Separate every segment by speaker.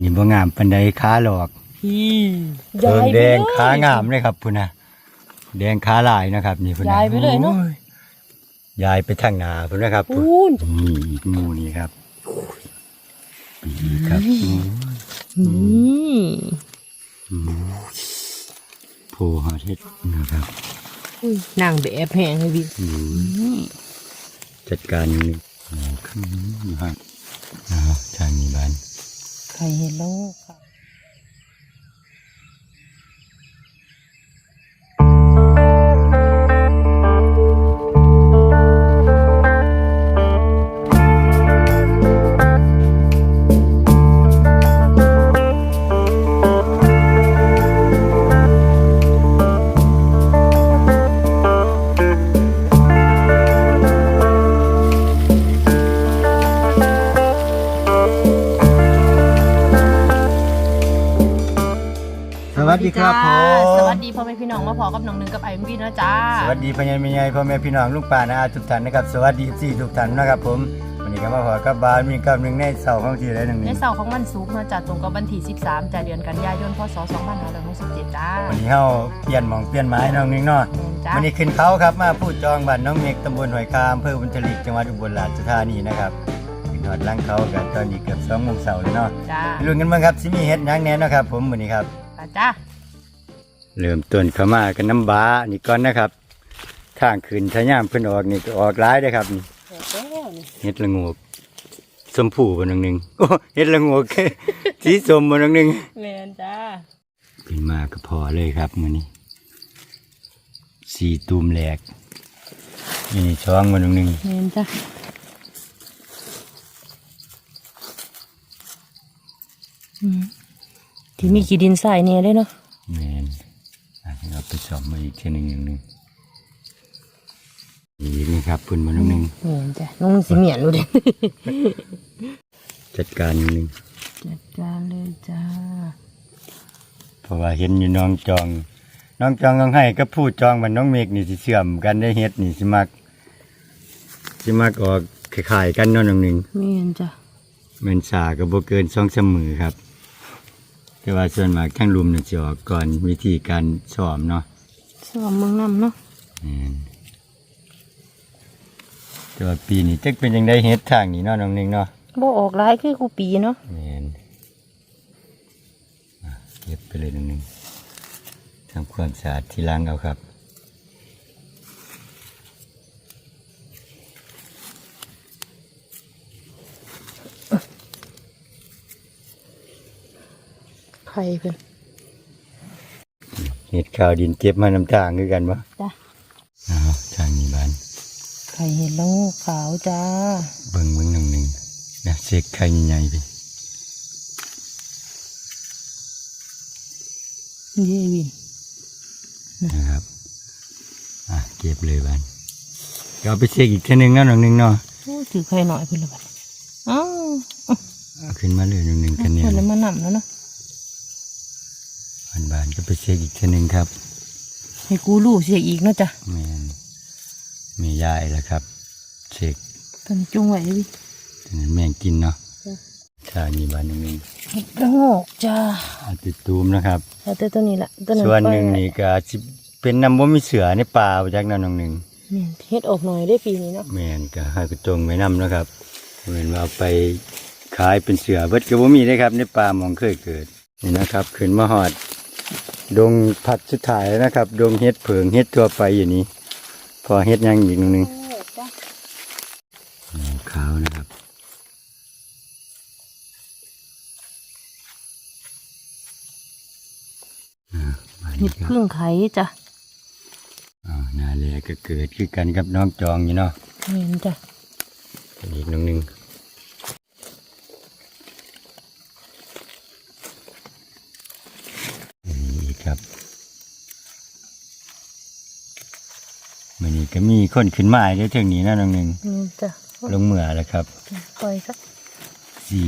Speaker 1: นี่บ่งามปันใดขาหลอก
Speaker 2: พี่
Speaker 1: เพิ่งแดงขางามเลยครับพุ่นนะแดงขาลายนะครับ นี่พุ่นนะ
Speaker 2: ยายไปเลยเนาะ
Speaker 1: โอ้ยายไปทางหนาพุ่นนะครับพุ่น
Speaker 2: พูน
Speaker 1: นี่อีกหมูนี่ครับนี่ครับโอ้ย
Speaker 2: นี่
Speaker 1: โพหาเท็ดนะครับ
Speaker 2: อุ้ยนางแบบแหงเลยพี่
Speaker 1: อืมจัดการนี่โอ้ขึ้นนะครับเอาทางนี้บ้าน
Speaker 2: ใครเห็นแล้วค่ะ
Speaker 1: ดีครับผ
Speaker 2: จ้ามสวัสดีพ่อแม่พี่น้องมาพอกับน้องหนึ่งกับไอ้พี่นะจ้า
Speaker 1: สวัสดีพ่อใหญ่แม่ใหญ่พ่อแม่พี่น้องลูกป่านะอาทุกท่านนะครับสวัสดีสี่ทุกท่านนะครับผมวันนี้ก็มาพอกับบานมีกับหนึ่งในเสาของที่ไรหนึ่ง
Speaker 2: ใน
Speaker 1: นี้
Speaker 2: เสาร์ของวันศุกร์เนาะจ้าตรงกับวันที่ 13จ้าเดือนกันยายนพศ2567จ้า
Speaker 1: วันนี้เฮาเปลี่ยนหมองเปลี่ยนไม้น้องหนึงเนาะ
Speaker 2: แม่นจ้า
Speaker 1: วันนี้ขึ้นเขาครับมาพูดจองบ้านน้องเมกตำบลหอยคามอำเภอบุญทลีจังหวัดอุบลราชธานีนะครับขึ้นหอดหลังเขากันตอนนี้เกือบสองโมงเช้าแล้วเนาะ
Speaker 2: จ้า
Speaker 1: ลุ้นกันบ้างครับสิมีเฮ็ดหยังแหน่เนาะครับผมวันนี้ครับ
Speaker 2: จ้าจ้า
Speaker 1: เริ่มต้นเข้ามากันน้ำบานี่ก่อนนะครับทางขึ้นทะยามเพิ่นออกนี่ก็ออกหลายเด้อครับนี่
Speaker 2: แล้วนี่
Speaker 1: เฮ็ดละโงกชมพูบ่นึงหนึงโอ้เฮ็ดละโงก สีส้มบ่นึงหนึง
Speaker 2: แม่นจ้า
Speaker 1: ขึ้นมาก็พอเลยครับมื้อนี้สีตูมแหลกนี่ช่องบ่นึงหนึง
Speaker 2: แม่นจ้าอืมที่มีกี่ดินทรายเนี่ยได้เนาะ
Speaker 1: แม่นอาจจะ เอาไปซ่อมมาอีกเทีหนึงอย่างหนึงนี่นี่ครับเพิ่นบ่นึงหนึง
Speaker 2: แม่นจ้าน้องสิเหมียนดูดิ
Speaker 1: จัดการอย่างหนึง
Speaker 2: จัดการเลยจ้า
Speaker 1: เพราะว่าเห็นอยู่น้องจอง น้องจองน้องให้ก็พูดจองมันน้องเมฆนี่สิเชื่อมกันได้เฮ็ดนี่สิมักสิมักออกคล้ายๆกันเนาะน้องหนึง
Speaker 2: แม่นจ้า
Speaker 1: แมันสาก็บ่เกินสองสามมือครับ แต่ว่าส่วนมากทั้งลุมน่ะสิออกก่อนวิธีการซ้อมเนาะ
Speaker 2: สวมเมืองน้ำเนาะ
Speaker 1: แม่นแต่ว่าปีนี้จักเป็นจังไดเฮ็ดทางนี้เนาะน้องหนึงเนาะ
Speaker 2: บ่ออกหลายคือกูปีเนาะ
Speaker 1: แม่นอะเก็บไปเลยน้องหนึงทำความสะอาดทีหลังเอาครับ
Speaker 2: ไข่เพิ่น
Speaker 1: เฮ็ดข้าวดินเก็บมาน้ำทางคือกันบ่
Speaker 2: จ้า
Speaker 1: อ้าวทางนี้บ้าน
Speaker 2: ไข่เห็ดละโงูขาวจ้า
Speaker 1: เบิ่งเบิ่งน้องหนึงนะเสกไข่ใหญ่ๆไป
Speaker 2: เย่วิน
Speaker 1: นะครับอะเก็บเลยบ้านก็เอาไปเช็คอีกเทีนึงเนาะหนึ่งหนึ่งเนาะ
Speaker 2: โอ้ถือไข่หน่อยเพิ่นละบัดอ้าว
Speaker 1: เอาขึ้นมาเลยหนึ่งหนึ่งกันเนี่ย
Speaker 2: เพิ่นละมานำแล้วเนาะ
Speaker 1: บ้านบ้านก็ไปเช็คอีกเทีนึงครับ
Speaker 2: ให้กูรู้เสียอีกเนาะจ้ะ
Speaker 1: แม่นไม่ยายแล้วครับเช็ค
Speaker 2: ตอนนี้จุงไว้วิ
Speaker 1: ตอนนั้นแม่งกินเนาะ
Speaker 2: จ้ะ
Speaker 1: ถ้ามีบ้านหนึ่งหนึ่ง
Speaker 2: เห็ดละโงูจ้า
Speaker 1: เอาติดตูมนะครับ
Speaker 2: เอาแต่ตัวนี้ละตัวนั้น
Speaker 1: ส่วนหนึ่ง
Speaker 2: ปล่อย
Speaker 1: นี่ก็สิเป็นน้ำบ่มีเสือในป่าจากนั้นน้องหนึ่ง
Speaker 2: แม่นเฮ็ดออกหน่อยได้ปีนี้เนาะ
Speaker 1: แม่นก็ให้กระจงไว้นำนะครับเหมือนว่าเอาไปขายเป็นเสือเบิดก็บ่มีได้ครับ ในป่าหมองเคยเกิดนี่นะครับขึ้นมาหอด ดงผัดสุดท้ายแล้วนะครับ ดงเฮ็ดเผิงเฮ็ดทั่วไปอยู่นี้ พอเฮ็ดหยังอีกหนึ่งหนึง
Speaker 2: จ้า
Speaker 1: ขาวนะครับอ่ามา
Speaker 2: เห็
Speaker 1: นี่
Speaker 2: ด
Speaker 1: ครับ
Speaker 2: พึ่งไข่จ้ะ
Speaker 1: อ่านาแลก็เกิดคือกันกับน้องจองอยู่เนาะ
Speaker 2: แม่นจ้ะ
Speaker 1: อีกหนึ่งหนึ่งนี่ ครับมันนี้ก็มีคนขึ้นมาเด้อเท่งนี้นะน้องหนึ่ง
Speaker 2: แม่นจ้ะ
Speaker 1: ลงเหมือแล้วครับ
Speaker 2: ปล่อยสัก
Speaker 1: สี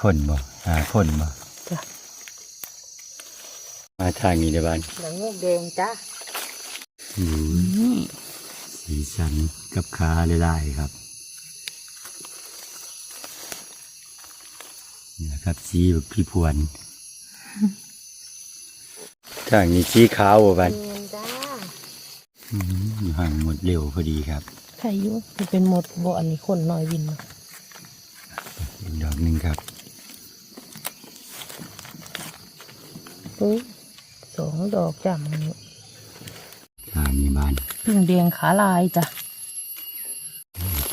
Speaker 1: คนบ่หาคนบ่
Speaker 2: จ้ะ
Speaker 1: มาทางนี้เด้อบ้าน
Speaker 2: ละโงูแดงจ้า
Speaker 1: อืม
Speaker 2: นี่
Speaker 1: สีสันกับขาหลายๆครับนี่แหละนะครับสีแบบพี่พวน ทางนี้สีขาวบ่บัน
Speaker 2: เงินจ้า
Speaker 1: อืมอยู่ห่างหมดเร็วพอดีครับ
Speaker 2: ใครอยู่มันเป็นหมดบ่อันนี้คนน้อยวินมา
Speaker 1: อีกดอกหนึ่งครับ
Speaker 2: เฮ้ยสองดอกจ้ะมันนี้
Speaker 1: ทางนี้บ้าน
Speaker 2: พึ่งแดงขาลายจ้ะ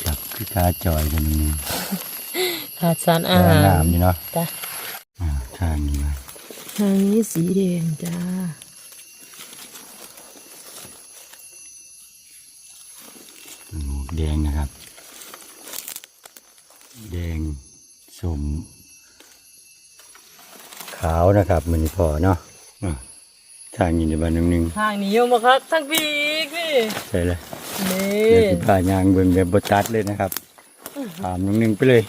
Speaker 1: ครับคือตาจอยกันนึง
Speaker 2: ขาดสารอา
Speaker 1: ตา
Speaker 2: หาร
Speaker 1: งามนี่เนาะ
Speaker 2: จ้ะ
Speaker 1: อ่าทางนี้มา
Speaker 2: ทางนี้สีแดงจ้า
Speaker 1: หมูแดงนะครับ แดงสมขาวนะครับมันพอเนาะอะทางนี้ในบ้านหนึงหนึง
Speaker 2: ทางนี้ยังบ่ครับทางปีกนี่
Speaker 1: ใช่เลย
Speaker 2: นี่
Speaker 1: เดี๋ยวจะพายางเบิ่งแบบบตัดเลยนะครับถามหนึงหนึงไปเลย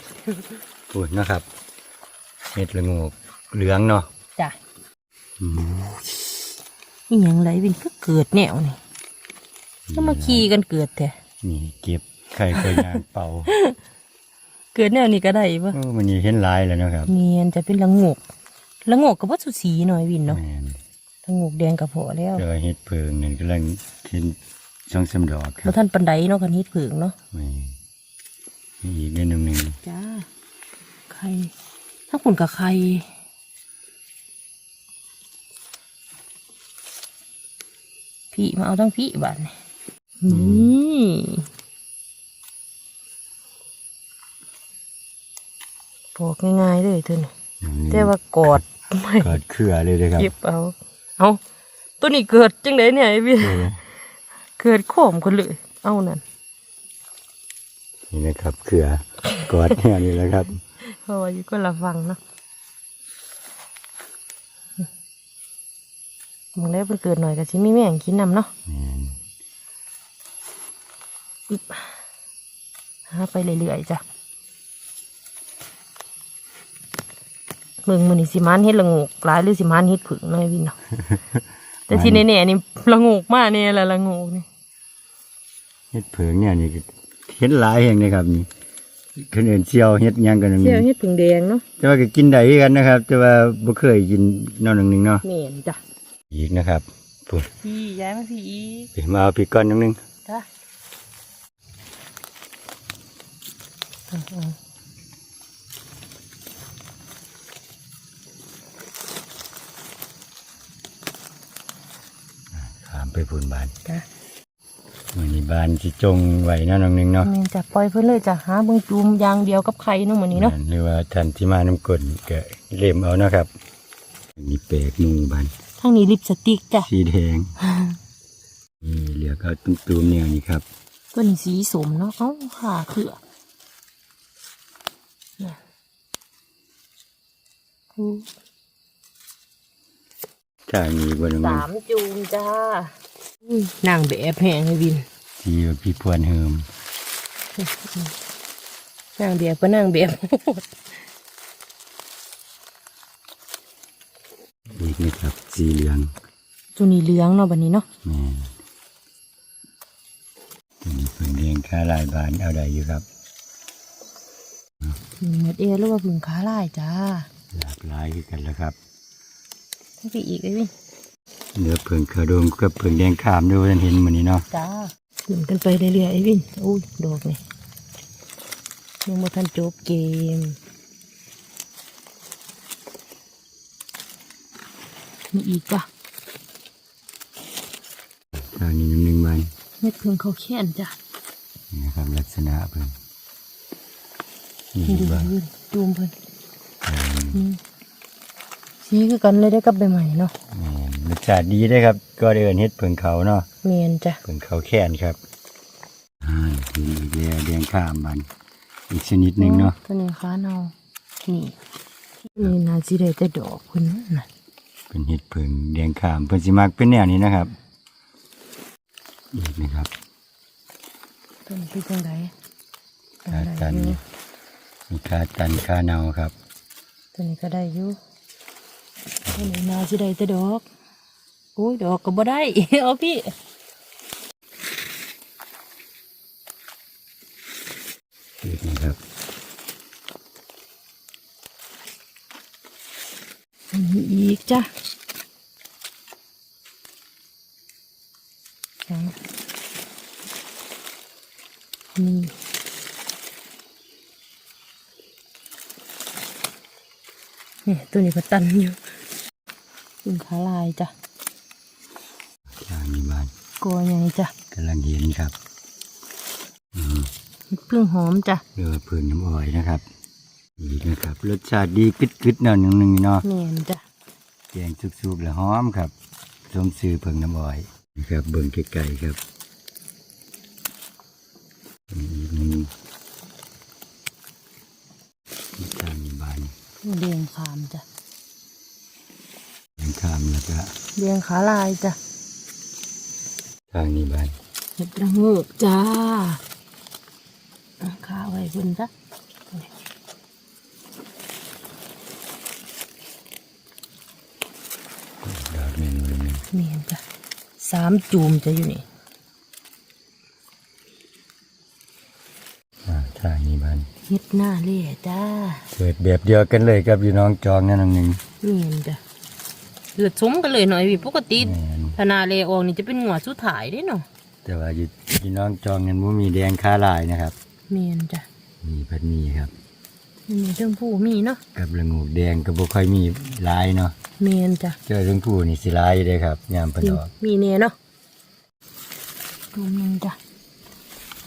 Speaker 1: พูดนะครับเห็ดละโงกเหลืองเนาะ
Speaker 2: จ้ะ
Speaker 1: อืม
Speaker 2: นี่ยังไรวินก็เกิดแนวนี่ก็มาขี่กันเกิดแท้
Speaker 1: นี่เก็บไข่เคยยางเป่า
Speaker 2: เกิดแนวนี้ก็ได้ปะ
Speaker 1: โอ้มันนี่เห็นหลายแล้วนะครับ
Speaker 2: เมียนจะเป็นละงกละงกกับวัตถุสีหน่อยวินเนาะ
Speaker 1: แม่น
Speaker 2: ละงกแดงกับพอแล้ว
Speaker 1: เจอเห็ดเพิงนั่นกำลังเห็นช่องสำดอกครั
Speaker 2: แล้ว
Speaker 1: บ
Speaker 2: ท่านปันไดเนาะกันฮิตผึ่งเนาะ
Speaker 1: นี่นี่อีกเม็ดหนึงหนึ่ง
Speaker 2: จ้าใครถ้าคุณกับใค พี่มาเอาทั้งพี่บ้านนี่นี่ปอกง่ายๆเลยเท่านี้แต่ว่ากอดไม่
Speaker 1: เกิดเครือเลยเลยครับ
Speaker 2: เก็บเอา เอาตัวนี้เกิดจังไดเนี่ยไอ้พี่
Speaker 1: เออ
Speaker 2: เกิดโขมคนเลย เอานั่น
Speaker 1: นี่นะครับเครือกอดเนี่ยนี่แหละครับ
Speaker 2: เพราะว่าอยู่ก็ละฟังเนาะ มึงได้เพิ่นเกิดหน่อยก็สิมีแม่งกินนำเนาะ
Speaker 1: แม่น
Speaker 2: อึ๊บหาไปเรื่อยๆจ้ะมึงมันนี่สิมานเฮ็ดละโงกหลายหรือสิมานเฮ็ดผึ่งน้อยวินเนาะแต่ที่แน่ๆนี่ละโงกมากเนี่ยละละโงกนี่
Speaker 1: เห็ดเพิงเนี่ยนี่เห็นหลายแห่งเลยครับนี่คนอื่นเชี่ยวเห็ดหยังกันหนึ่ง
Speaker 2: เสี่ยวเฮ็ดผึ่งแดงเนาะ
Speaker 1: แต่ว่าก็กินได้คือกันนะครับ แต่ว่าบ่เคยกินนอนหนึ่งหนึ่งเนาะ
Speaker 2: แม่นจ้ะ
Speaker 1: อีกนะครับพูด
Speaker 2: พี่ย้ายมาพี่อีก
Speaker 1: ไปมาเอาพริกก้อนหนึงหนึง
Speaker 2: จ้ะอืม
Speaker 1: ถามไปพูนบาน
Speaker 2: ๆจ้ะ
Speaker 1: วันนี้บานที่จงไว้เนาะน้องหนึงเนาะ
Speaker 2: แม่นจะปล่อยเพิ่นเลยจ้ะหาเบิ่งจูมอยางเดียวกับไข่เนาะมื้อนี้เนาะ
Speaker 1: หรือว่าท่านที่มาน้ำกลก็เล่มเอานะครับ มีเปลกหมูบาน
Speaker 2: ทางนี้ลิปสติกจ้ะ
Speaker 1: สีแดงนี่เหลือก็ตุ้มๆเนี่ยนี่ครับ
Speaker 2: ตัวนี้สีสมเนาะเอ้าขาเขือน่ะอู้
Speaker 1: ทางนี้บนนั้น
Speaker 2: สามจูมจ้าอุ้ยนางแบบแหงให้วิน
Speaker 1: ที่ว่าพี่พวนเฮิม
Speaker 2: นางแบบก็นางแบบ
Speaker 1: อีกนะ ครับสีเหลือง
Speaker 2: ตัวนี้เหลืองเนาะบัดนี้เนาะ
Speaker 1: แม่นตัวนี้เพิ่งเลี้ยงค่าลายบานเอาได้อยู่ครับ
Speaker 2: พึ่งเม็ดเอหรือว่าพึ่งขาลายจ้า
Speaker 1: หลากหลายคือกันแล้วครับ
Speaker 2: ทั้งพี่อีกเลยวิน
Speaker 1: เหลือเพิ่งขาวดงกับเพิ่งแดงขามด้วยท่านเห็นมันนี้เนาะ
Speaker 2: จ้าขึ้นกันไปเรื่อยๆไอ้วินอุ้ยดอกนี่ยังมาทันจบเกม มีอีกจ้ะ
Speaker 1: ทางนี้หนึ่งใบ
Speaker 2: เม็ดเพิ่งเขาแค้นจ้ะ
Speaker 1: นี่นะครับลักษณะเพิ่งนี่
Speaker 2: นี่ดู
Speaker 1: บ่
Speaker 2: วินจูมเพิ่นนี่สีคือกันเลยได้กับใบใหม่เนาะ
Speaker 1: แม่นรสชาติดีได้อครับ ก็เดินเฮ็ดเพิ่งเขาเนาะ
Speaker 2: เมียนจ้ะ
Speaker 1: เพิ่งเขาแค้นครับอ่าเห็นอีกแล้วแดงขามมันอีกชนิดหนึ่งเนาะ
Speaker 2: ตัวนี้ค้าเนานี่นี่นาสิได้แต่ดอกเพิ่นน่ะ
Speaker 1: เป็นเห็ดเพิ่งแดงขามเพิ่นสิมักเป็นแนวนี้นะครับอีกนะครับ
Speaker 2: ต้นเป็นจังได
Speaker 1: คาตันนี่มีคาตันคาเนาครับ
Speaker 2: ตัวนี้ก็ได้อยู่ตัวนี้นาสิได้แต่ดอกโอ้ยดอกก็บ่ได้เอาพี่
Speaker 1: อีกนะครับ
Speaker 2: มีอีก จ้ะจ้ะนี่นี่ตัวนี้ก็ตันอยู่เป็นขาลายจ้ะ
Speaker 1: ทางนี้บ้าน
Speaker 2: กลัวยังไงจ้ะ
Speaker 1: กำลังเห็นครับอืม
Speaker 2: เห็ดพึ่งหอมจ้ะ
Speaker 1: เรือว่าเพื้นน้ำอ้อยนะครับดีนะครับ รสชาติดีกึดๆหน่อยหนึงเนาะ
Speaker 2: แม่นจ้ะ
Speaker 1: แกงสุกๆแล้วหอมครับสมซื้อเพิ่งน้ำอ้อยนี่ครับเบิ่งไกลๆครับอีกหนึ่งนี่ทางนี้บ้าน
Speaker 2: เลียงขามจ้ะ
Speaker 1: เห็นข้ามแล้วก็
Speaker 2: เลียงขาลายจ้ะ
Speaker 1: ทางนี้บาน
Speaker 2: เห็ดระโงกจ้าเอาขาไว้บนจ้ะ
Speaker 1: ดอกหนึ่ง เลยหนึ่ง
Speaker 2: แม่นจ้ะสามจูมจะอยู่นี่
Speaker 1: อ่าทางนี้บ้าน
Speaker 2: เฮ็ดหน้าเล่จ้า
Speaker 1: เกิดแบบเดียวกันเลยกับอยู่น้องจองนั่นน้องหนึ่ง
Speaker 2: แม่นจ้ะเลือดสมกันเลยหน่อยพี่ปกติ
Speaker 1: แม่น
Speaker 2: ธนาเลออกนี่จะเป็นหัวสุดท้ายเด้เนาะ
Speaker 1: แต่ว่าอยู่อยู่น้องจองนั้นบ่มีแดงค้าลายนะครับ
Speaker 2: แม่นจ้ะ
Speaker 1: มีพัดมีครับ
Speaker 2: มีเรื่องผู้มีเนาะ
Speaker 1: กับระงูกแดงก็บ่ค่อยมีลายเนาะ
Speaker 2: แม่นจ้ะ
Speaker 1: เจอเรื่องผู้นี่สิลายอยู่เลยครับยามเพิ่นออก
Speaker 2: มีเน่เนาะตัวหนึงจ้ะ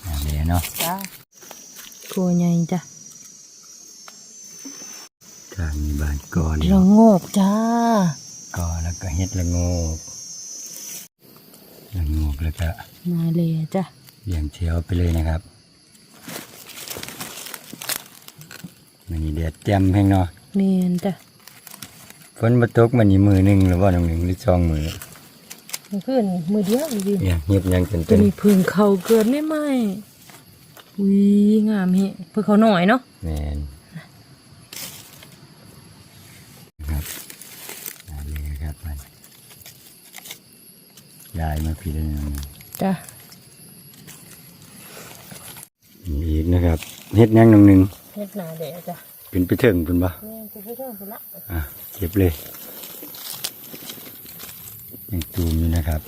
Speaker 1: ยามแลเนาะ
Speaker 2: จ้าตัวใหญ่จ้ะ
Speaker 1: ทางนี้บ้านกอเลย
Speaker 2: ระโงกจ้า
Speaker 1: กอแล้วก็เฮ็ดละโงกละโงกแล้วก็
Speaker 2: นาเลจ้ะ
Speaker 1: เลี้ยงเชียวไปเลยนะครับ มันนี่แดดแจ่มแพงเนาะ
Speaker 2: แม่นจ้ะ
Speaker 1: ฝนมาตกมันนี่มือหนึงหรือว่าหนึ่งหนึ่งหรือสองมือ
Speaker 2: มันขึ้นมือเดียวจริง
Speaker 1: เนี่ยเงียบยังจน
Speaker 2: ตั
Speaker 1: เป็
Speaker 2: วนนี้พึ่งเขาเกิดไม่ไหมอุ้ยงามเฮะเพื่อเขาหน่อยเนาะ
Speaker 1: แมนนะครับได้เลยครับมันได้มาพี่เลยนะ
Speaker 2: จ้ะ
Speaker 1: มีอีกนะครับเฮ็ดยังหนึ่งหนึ่ง
Speaker 2: เฮ็ดนาเดะจ้ะ
Speaker 1: เป็นไปถึงเป็นปะ
Speaker 2: แม่จะไปเรื่องคนละ
Speaker 1: อะเก็บเลยยังตูมอยู่นะครับ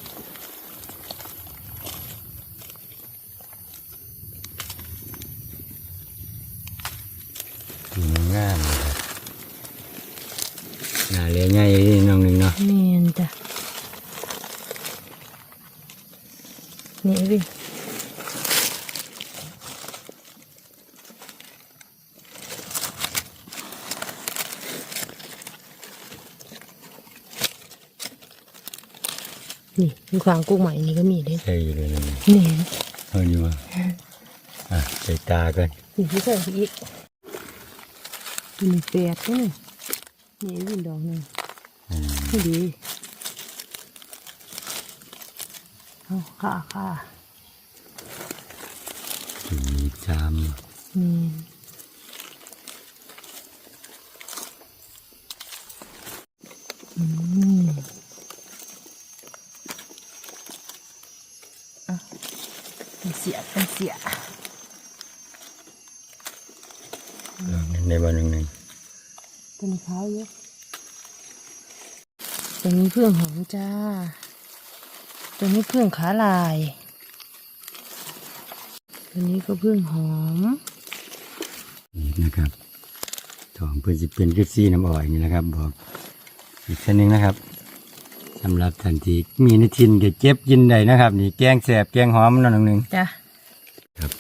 Speaker 1: ตูมงามเลยครับน่าเลี้ยงง่ายเลยน้องหนึ่งเนาะ
Speaker 2: แม่นจ้ะนี่วินี่ อยู่ข้างกุ้งใหม่นี่ก็มีเด้
Speaker 1: ใช่เลยนะ
Speaker 2: นี่
Speaker 1: เอาอยู่มาอะใส่ตากัน
Speaker 2: นี่ที่ใส่อีกมีแปดนี่นี่วินดอกหนึ่ง
Speaker 1: อืม
Speaker 2: นี่ดีเอาค่ะค่ะ
Speaker 1: ถึงมีจาม
Speaker 2: นี่อื เป็นเสียเป็นเสีย
Speaker 1: ในบ้านหนึ่งหนึ่ง
Speaker 2: ตัวนี้ขาวเยอะตัวนี้เพื่องหอมจ้า ตัวนี้เพื่องขาลาย ตัวนี้ก็เพื่องหอม
Speaker 1: นี่นะครับทองเพื่อจะเป็นกึศซี่น้ำอ่อยนี่นะครับ บอกอีกเส้นหนึ่งนะครับ สำหรับทันทีมีในทินก็เจ็บยินได้นะครับ นี่แกงแสบแกงหอมนั่นหนึ่ง
Speaker 2: จ้ะ
Speaker 1: ครับ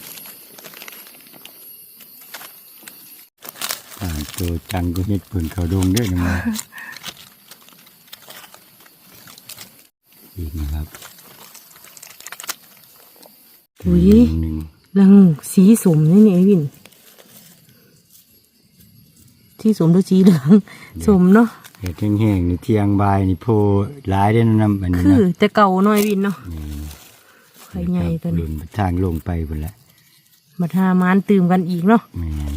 Speaker 1: อ่านตัวจังก็เห็ดผลเขาดงด้วยนะมาอีกนะครับ
Speaker 2: อุ้ย
Speaker 1: หนึ่ง
Speaker 2: ละงูสีสมนี่นี่ไอ้วินสีสมหรือสีเหลืองสมเนาะ
Speaker 1: เห็ ดแห้งๆนี่เที่ยงบายนี่โพหลายได้อนะน้ำอันนี้
Speaker 2: คือ
Speaker 1: นะ
Speaker 2: แต่เก่าหน่อยวินเนาะ
Speaker 1: นี่
Speaker 2: ไข่ใหญ่ตัวนี้
Speaker 1: ลุ่นทางลงไปหมดแล้ว
Speaker 2: มาทามานตื่มกันอีกเนาะ
Speaker 1: แม่น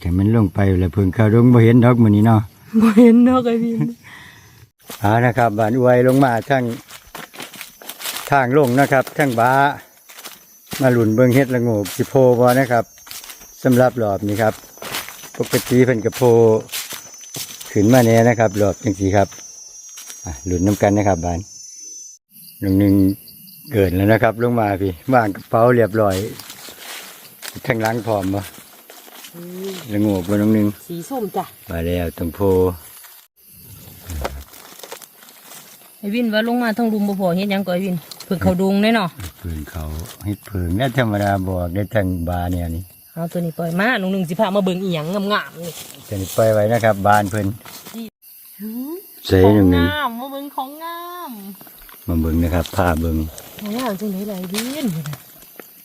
Speaker 1: แต่มันลงไปแล้วเพิ่งเข้าดงบ่เห็นดอกมื้อนี้เนาะ
Speaker 2: บ่เห็นเนาะไอ้วิน
Speaker 1: เอานะครับบ้านอวยลงมาทางทางลงนะครับทางบ้ามาหลุนเบิ่งเฮ็ดละโงกสิโพบ่นะครับสำหรับรอบนี้ครับ ปกติเพิ่นกระโพขึ้นมาแน่นะครับรอบจังสีครับอะหลุนน้ำกันนะครับบานหนึ่งหนึ่งเกิดแล้วนะครับ ลงมาพี่วางกระเป๋าเรียบร้อยข้างหล่างพร้อมบ่ละโงกบนน้องหนึ่ง
Speaker 2: สีส้มจ้ะ
Speaker 1: มาแล้วตรงโพ
Speaker 2: ไอวินว่าลงมาทั้งรุมบ่พอเฮ็ดหยังก่อนไอวินเพิ่งเขาดุงได้เนาะ
Speaker 1: เพิ่นเขาเฮ็ดเพิงได้ธรรมดาบอกได้ทางบาเนี่ยนี่
Speaker 2: เอาตัวนี้ปล่อยมาลุงหนึ่งสิพามาเบิ่งอีหยังงามๆนี่
Speaker 1: จะนี่ปล่อยไว้นะครับบานเพิ่นใส่หนึ่งหนึ่ง
Speaker 2: งามมาเบิ่งของงาม
Speaker 1: มาเบิ่งนะครับผ้าเบิ่ง
Speaker 2: ของงามจังไหนล่ะไอวิน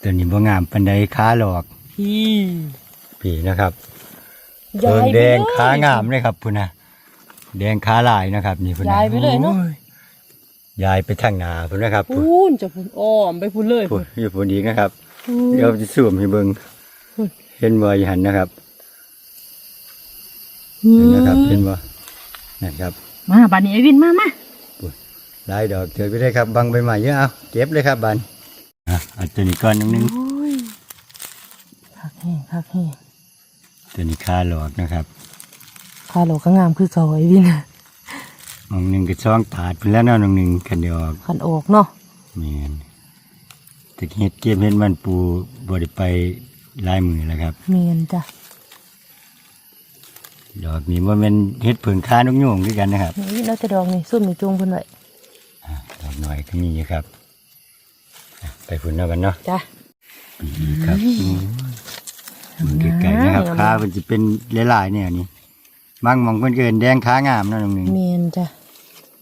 Speaker 1: ตัวนี้บ่งามปานใดขาหลอก
Speaker 2: พี่
Speaker 1: พี่นะครับ
Speaker 2: ยา
Speaker 1: เพิ่ง
Speaker 2: ยไป
Speaker 1: แด
Speaker 2: เลย
Speaker 1: งขางามเลยครับพุ่นนะแดงขาลายนะครับ นี่พุ่นนะ
Speaker 2: ยายไปเลยเนาะ
Speaker 1: โอ้ยายไปทางหนาพุ่นนะครับพุ่น
Speaker 2: พูนจะพูนอ้อมไปพูนเลย
Speaker 1: พุ่
Speaker 2: พู
Speaker 1: น
Speaker 2: น
Speaker 1: อยู่พุ่นอีกนะครับ
Speaker 2: พูน
Speaker 1: เดี๋ยวจะสูมให้เบิ่ง
Speaker 2: พุ่น
Speaker 1: เห็นบ่อยหันนะครับเห็นนะครับเห็นบ่นะครับ
Speaker 2: มาบานนี้ไอวินมามา
Speaker 1: หลายดอกเจอไปได้ครับบังใบไม้เยอะเอาเก็บเลยครับบันอะเอาตัวนี้ก้อนหนึง
Speaker 2: โอ้ยคักแห้งคักแห้ง
Speaker 1: ตัวนี้ขาหลอกนะครับ
Speaker 2: คาโลก็งามคือเก่าไอวิน
Speaker 1: มองหนึ่งก็ช่องถาดไปแล้วเนาะน้องหนึ่งคันเดียวออก
Speaker 2: ขันออกเนาะ
Speaker 1: แม่นแต่เฮ็ดเก็บเฮ็ดมันปูบ่ได้ไปห ลายมือแล้วครับ
Speaker 2: เมียนจ้ะ
Speaker 1: ดอกนี้ว่ามันเฮ็ดเผิงค้านกยุงด้วยกันนะครับ
Speaker 2: นี่แล้วจะดอกนี่ส้มนี่จงเพิ่นไว้
Speaker 1: อะดอกหน่อยก็มีอยู่ครับอะไปฝุ่นเอากันเนาะ
Speaker 2: จ้ะ
Speaker 1: นี่ครับมันไก่นะครับค้ามันจะเป็นหลายๆเนี่ยนี่บางหมองเพิ่นเกินแดงค้างามเนาะน้องหนึ่ง
Speaker 2: เมียนจ้ะ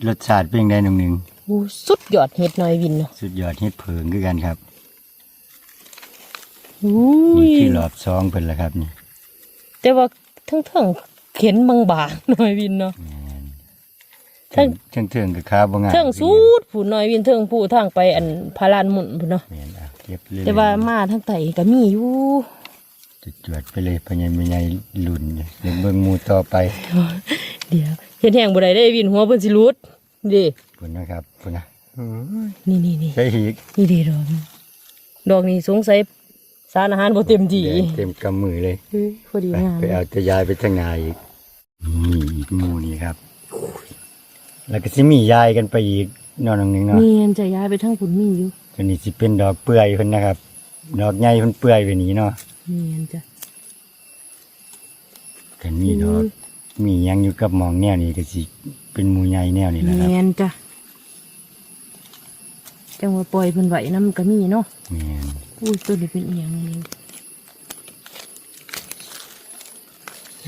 Speaker 1: รสชาติเป็นจั่งใดน้องหนึ่ง
Speaker 2: โอ้สุดยอดเห็ดหน่อยวินเนาะ
Speaker 1: สุดยอดเฮ็ดเผิงคือกันครับ
Speaker 2: อุ้
Speaker 1: นี่
Speaker 2: ย
Speaker 1: คือรอบซองเพิ่นละครับนี่
Speaker 2: แต่ว่าทั้งทั้งๆเข็นบางบางๆหน่อยวินเนาะ ทั้ง
Speaker 1: เทิงเทิงๆกับค้าบ่งาม
Speaker 2: เทิงสูดผู้หน่อยวินเทิงผู้ทางไปอันพารานหมุนพุ่นเนาะ
Speaker 1: แม่นอะเก็บเรื่อยๆ
Speaker 2: แต่ว่ามาทั้งไตก็มีอยู่
Speaker 1: จุดจวดไปเลยพญายมีใหญ่ลุ่นเนี่ยเดี๋ยวเบิ่งหมูต่อไป
Speaker 2: เดี๋ยวเห็นแห้งบ่ได้ได้วินหัวเพิ่นสิรุดดิ
Speaker 1: พุ่นนะครับพุ่นนะ
Speaker 2: นี่นี่นี่
Speaker 1: ใช่หีก
Speaker 2: นี่ดีดอกนี่ดอกนี้สงสัย สารอาหารบ่เต็มที่
Speaker 1: แดงเต็มกำมือเลย
Speaker 2: เฮ้ยพอดี
Speaker 1: ไป
Speaker 2: งาม
Speaker 1: ไปเอาจะยายไปทางนาอีกนี่อีกหมูนี่ครับ แล้วก็สิมียายกันไปอีกนอนหนึ่งเนาะ
Speaker 2: เมียนจะย้ายไปทางพุ่นมีอยู่
Speaker 1: ตัวนี้สิเป็นดอกเปื่อยเพิ่นนะครับ ดอกใหญ่เพิ่นเปื่อยไปนี้เนาะ
Speaker 2: เมียนจ้ะ
Speaker 1: กันมีดอกมีหยังอยู่กับหมองแนวนี้ก็สิเป็นหมูใหญ่แนวนี้แหละครับ
Speaker 2: เมียนจ้ะจังว่าปล่อยเพิ่นไหวน้ำก็มีเนาะ
Speaker 1: แม่น
Speaker 2: อุ้ยตัวนี้เป็นเอียงนี่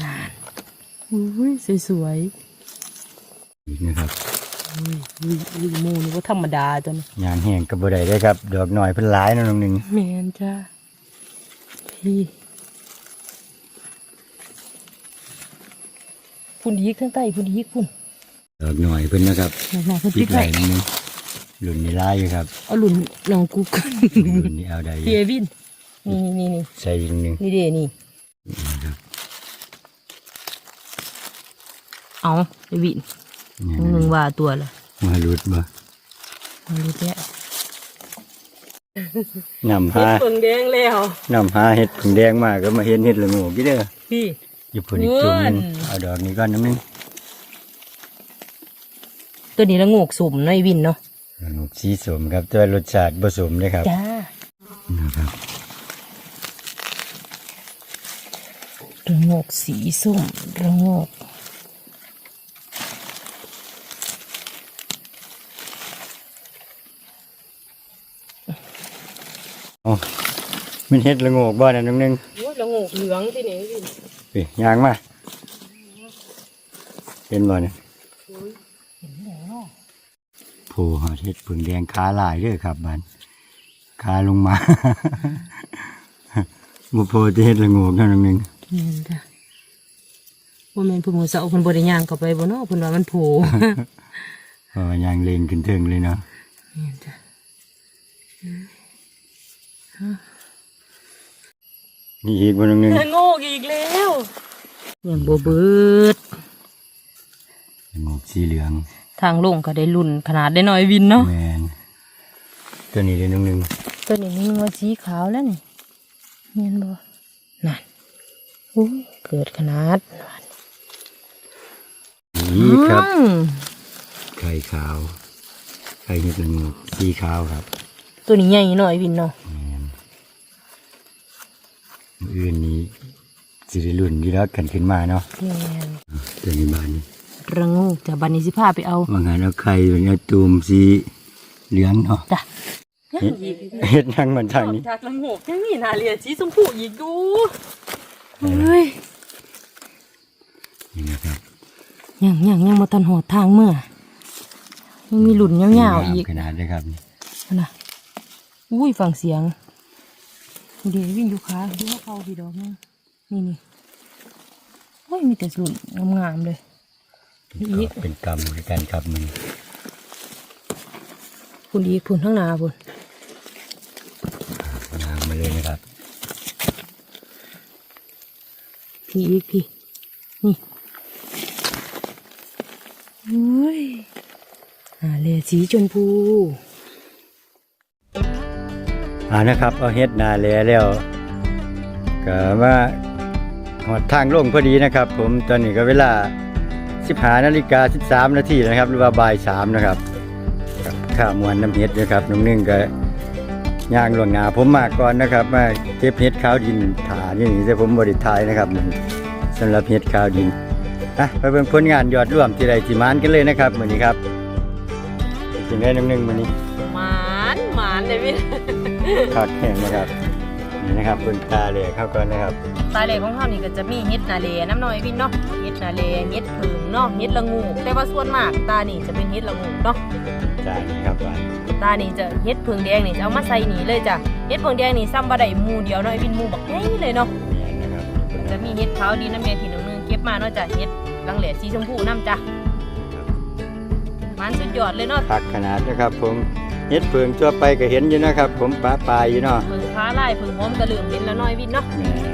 Speaker 2: นานอุ้ยสวย
Speaker 1: อีกนะครับ
Speaker 2: ๆอุ้ยอุ้ยอุ้ยหมูนี่ก็ธรรมดาตัวนี้
Speaker 1: ยานแห้งก็บ่ได้เด้อครับ ดอกน้อยเพิ่นหลายเนาะน้องหนึง
Speaker 2: เมียนจ้ะพี่พุ่นยิกข้างใต้พุ่นยิกพุ่น
Speaker 1: ดอกน้อยเพิ่นนะครับ
Speaker 2: หนาๆพุ่น
Speaker 1: ปิ
Speaker 2: ปิ
Speaker 1: ด
Speaker 2: ด
Speaker 1: ไหล
Speaker 2: ไว้
Speaker 1: นิดนึง หลุนนี่ลายอยู่ครับ
Speaker 2: เอาหลุนลองกูกัน
Speaker 1: หลุนนี่เอาได้อ
Speaker 2: พี่
Speaker 1: ยู่
Speaker 2: เอวินนี่นี่นี่
Speaker 1: ใส่อีกนิดนึง
Speaker 2: นี่เดนี่เอาเอวิน
Speaker 1: นี่
Speaker 2: หนึ่งว่าตัวละ
Speaker 1: มาหลุดบ่
Speaker 2: มาดูแท้
Speaker 1: นำ
Speaker 2: เห็
Speaker 1: หา
Speaker 2: ดเปิงแดงแล้ว
Speaker 1: นำหาเห็ดผึ่งแดงมาก็มาเห็นเห็ดละโงูกี่เด้อ
Speaker 2: พี่
Speaker 1: อยู่พุ่นอีกจุ่มหนึง
Speaker 2: เงิน
Speaker 1: เอาดอกนี้ก่อนนิดนึง
Speaker 2: ตัวนี้ละโงกสุ่มเนาะไอวินเนาะ
Speaker 1: ละโงูสีสมครับแต่ว่ารสชาติผสมเลยครับ
Speaker 2: จ้า
Speaker 1: นะครับ
Speaker 2: ระโงกสีส้มระโงก
Speaker 1: อ๋อมันเห็ดละโงูบ่นั่นนิดนึง
Speaker 2: โอ้ยระโงกเหลืองที่นี่ไอวิน
Speaker 1: พี่ยางมาเห็นบ่เนี่ย
Speaker 2: เห็นแล้วเนาะ
Speaker 1: โผล่ หาเห็ดผึ่งแดงขาลายเด้อครับบ้านขาลงมาบ่โผล่ที่เห็ดละโงูนั่นนิดนึง
Speaker 2: เห็นจ้ะว่าแม่นผู้มือเสาเพิ่นบ่ได้ย่างเข้าไปบ่เนาะเพิ่นว่ามันโผล่
Speaker 1: เพราะว่ายางเลงขึ้นเทิงเลยเนาะ
Speaker 2: เห็นจ้ะ
Speaker 1: นี่อีกบ่นิดนึง
Speaker 2: ระโงกอีกแล้วยังบ่เบิด
Speaker 1: ละโงูสีเหลือง
Speaker 2: ทางลงก็ได้รุ่นขนาดได้น้อยวินเนาะ
Speaker 1: แมนตัวนี้เลยนึงนึง
Speaker 2: ตัวนี้นี่มันว่าสีขาวแล้วนี่เห็นบ่นั่นโอ้อุ้ยเกิดขนาด
Speaker 1: นี่ครับ
Speaker 2: อืม
Speaker 1: ไข่ขาวไข่เห็ดละโงกสีขาวครับ
Speaker 2: ตัวนี้ใหญ่หน่อยวินเนาะ
Speaker 1: มื้ออื่นนี้สิได้รุ่นอยู่แล้วกันขึ้นมาเนาะ
Speaker 2: แม่น
Speaker 1: ตัวนี้บานนี้
Speaker 2: ระงูจะบันนี้สิพาไปเอา
Speaker 1: ว่างานเอาไข่เป็นเอาตูมสีเหลืองเนาะ
Speaker 2: จ้ะ
Speaker 1: เฮ็ดเฮ็ดนั่งมันทางนี้
Speaker 2: จากระงูยังมีนาเรียสีชมพูอีกดูเฮ้ย
Speaker 1: นี่นะครับ
Speaker 2: ยังยังยังมาทันหอดทางเมื่อยังมีหลุนยาวๆอีก
Speaker 1: ขนาดเลยครับนี่
Speaker 2: นะอุ้ยฟังเสียงเดี๋ยววิ่งอยู่ขาดูว่าเขาพี่ดอกนึงนี่นี่โอ้ยมีแต่หลุนงามๆเลยอีก
Speaker 1: ก็ เป็นกรรมในการขับมัน
Speaker 2: พุ่นอีกพุ่นข้างหน้าพุ่น
Speaker 1: นางมาเลยนะครับ
Speaker 2: พี่อีกพี่ นี่อุ้ยอ่าเลยสีชมพู
Speaker 1: อ่านะครับ เอาเฮ็ดนาแลแล้วก็ว่าหอดทางลงพอดีนะครับ ผมตอนนี้ก็เวลา 15นาฬิกา13นาทีนะครับ หรือว่าบ่าย3นะครับกับข้าวมวนน้ำเฮ็ดนะครับน้องนึ่งก็ย่างหลวงหนาผมมาก่อนนะครับมาเก็บเฮ็ดขาวดินถานี่แต่ผมบริทายนะครับมันสำหรับเฮ็ดขาวดินอะไปเป็นผลงานยอดร่วมที่ไรที่มานกันเลยนะครับมื้อนี้ครับจริงได้น้องนึ่งมื้อนี้
Speaker 2: หมานหมานเลยพี่
Speaker 1: คักแห้งนะครับนี่นะครับบนตาเลยเข้าก่อนนะครับ
Speaker 2: ตายเลยของเขานี่ก็จะมีเฮ็ดนาเลน้ำน้อยพี่เนาะเฮ็ดนาเลเฮ็ดผึ่ง เนาะเฮ็ดละงู แต่ว่าส่วนมากตานี่จะเป็นเฮ็ดละงูเนาะ
Speaker 1: จานนี้ครับว่า
Speaker 2: ตานี่จะเฮ็ดผึ่งแดงนี่จะเอามาใส่นี่เลยจ้ะเฮ็ดผึ่งแดงนี่ซ้ำบ่ได้หมูเดียวเนาะไอ้วินหมูบักใหญ่เลยเนาะ
Speaker 1: นี่นะครับ
Speaker 2: จะมีเฮ็ดขาวดีน้ำแม่ที่น้องนึงเก็บมาเนาะจ้ะเฮ็ดลังเหลสีชมพูน้ำจ้ะมันสุดยอดเลยเนาะ
Speaker 1: คักขนาดนะครับผมเฮ็ดเพิงทั่วไปก็เห็นอยู่นะครับ ผมปลาปลายอยู่เนาะ
Speaker 2: ผึ่งค้าไล่ผึ่งหอมกระเหลือมเห็นแล้วน้อยวินเนาะ
Speaker 1: แหม่
Speaker 2: เ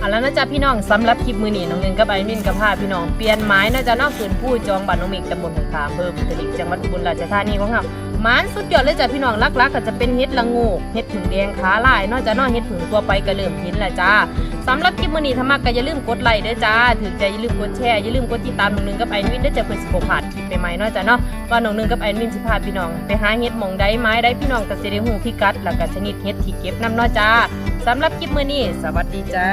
Speaker 2: อาแล้วนะจ๊ะพี่น้องสำหรับคลิปมือหนีน้องเงินกับไอมินกับพาพี่น้องเปลี่ยนไม้นะจ๊ะนอกฝืนผู้จองบ้านน้องเมกตำบลหงคาอำเภอพุทธลิกจังหวัดอุบลราชธานีของเรามานสุดยอดเลยจ้ะพี่น้องลักๆก็จะเป็นเฮ็ดละงูเฮ็ดผึ่งแดงขาลายนอกจากนอกเฮ็ดผึ่งตัวไปก็เริ่มเห็นแหละจ้าสำหรับคลิปมือหนี้ถ้ามักก็อย่าลืมกดไลค์ด้อจ้าถึงใจอย่าลืมกดแชร์อย่าลืมกดติดตามน้องเงินกับไอ้มินเด้อจ้ะเพื่อสิบ่พลาดคลิปใหม่ๆนาะจ้ะเนาะว่าน้องเงินกับไอ้มินสิพาพี่น้อง ไปหาเฮ็ดมองใดไม้ใดพี่น้องก็สิได้ฮู้พิกัดแล้วก็ชนิดเฮ็ดที่เก็บนํเนาะจ้า สำหรับคลิปมือนี้ สวัสดีจ้า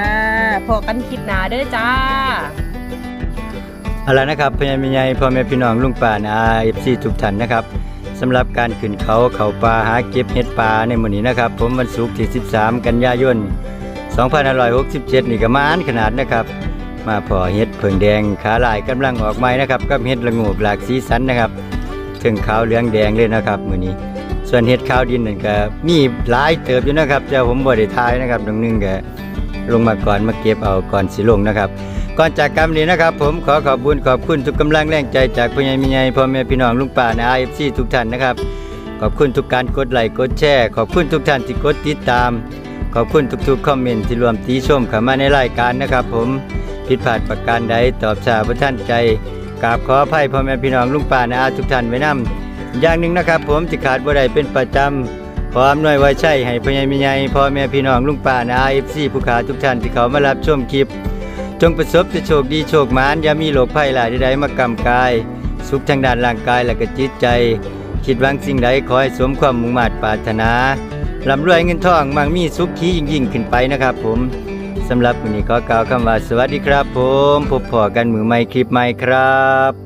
Speaker 2: พอกันคลิปหน้าเด้อจ้า
Speaker 1: เอาละนะครับพญามิใหญ่พ่อแม่พี่น้องลุงป่านาเอฟซีทุกท่านนะครับสำหรับการขึ้นเขาเขาป่าหาเก็บเห็ดป่าในมื้อนี้นะครับ ผมวันศุกร์ที่ 13 กันยายน2567 นี่ก็มานขนาดนะครับ มาพอเห็ดเผิงแดงขาลายกำลังออกใหม่นะครับกับเห็ดละงูหลากสีสันนะครับถึงขาวเหลืองแดงเลยนะครับมื้อนี้ ส่วนเห็ดข้าวดินนั่นก็มีหลายเติบอยู่นะครับแต่ผมบ่ได้ทายนะครับตรงนึงก็ลงมาก่อนมาเก็บเอาก่อนสิลงนะครับ ก่อนจากกรรมนี้นะครับ ผมขอขอบคุณขอบคุณทุกกำลังแรงใจจากพ่อใหญ่ม่ใหญ่พ่อแม่พี่น้องลุงป่าใน IFC ทุกท่านนะครับขอบคุณทุกการกดไลค์กดแชร์ขอบคุณทุกท่านที่กดติดตาม ขอบคุณทุกๆคอมเมนต์ที่รวมตีชมเข้ามาในรายการนะครับ ผมผิดพลาดประการใดตอบชาพระท่านใจกราบขออภัยพ่อแม่พี่น้องลุงป่าในอาทุกท่านไว้นํ อย่างหนึ่งนะครับ ผมที่ขาดบ่ได้เป็นประจำขออำนวยไว้ใช่ให้พ่อใหญ่แม่ใหญ่พ่อแม่พี่น้องลุงป่าใน IFC ผู้ขาทุกท่านที่เขามารับชมคลิป จงประสบแต่โชคดีโชคมานอย่ามีโรคภัยหลายใดๆมากำกาย สุขทางด้านร่างกายและก็จิตใจ คิดหวังสิ่งใดขอให้สมความมุ่งมั่นปรารถนาร่ำรวยเงินทองมั่งมีสุขขียิ่งยิ่งขึ้นไปนะครับผมสำหรับวันนี้ขอกล่าวคำว่าสวัสดีครับ ผมพบพอกันมือใหม่คลิปใหม่ครับ